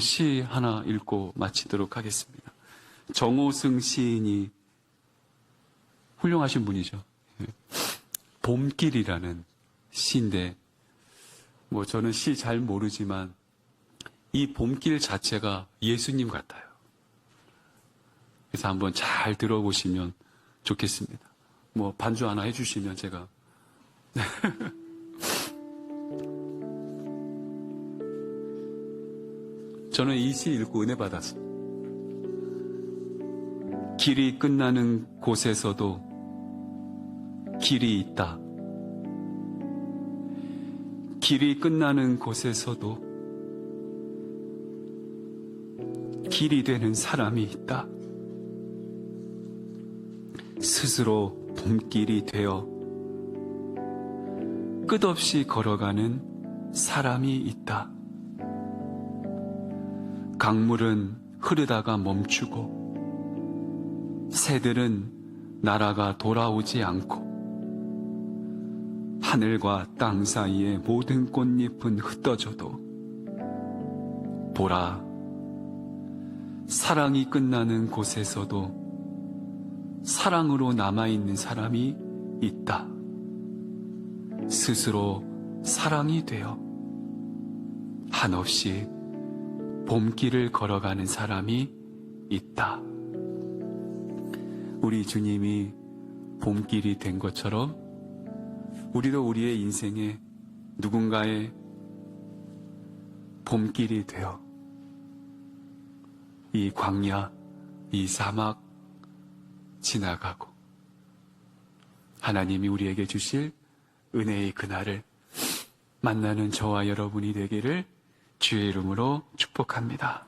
시 하나 읽고 마치도록 하겠습니다. 정호승 시인이 훌륭하신 분이죠. 예. 봄길이라는 시인데, 뭐 저는 시 잘 모르지만 이 봄길 자체가 예수님 같아요. 그래서 한번 잘 들어보시면 좋겠습니다. 뭐 반주 하나 해주시면 제가 저는 이 시 읽고 은혜 받았어요. 길이 끝나는 곳에서도 길이 있다. 길이 끝나는 곳에서도 길이 되는 사람이 있다. 스스로 봄길이 되어 끝없이 걸어가는 사람이 있다. 강물은 흐르다가 멈추고 새들은 날아가 돌아오지 않고 하늘과 땅 사이의 모든 꽃잎은 흩어져도 보라 사랑이 끝나는 곳에서도 사랑으로 남아있는 사람이 있다. 스스로 사랑이 되어 한없이 봄길을 걸어가는 사람이 있다. 우리 주님이 봄길이 된 것처럼 우리도 우리의 인생에 누군가의 봄길이 되어 이 광야, 이 사막 지나가고 하나님이 우리에게 주실 은혜의 그날을 만나는 저와 여러분이 되기를 주의 이름으로 축복합니다.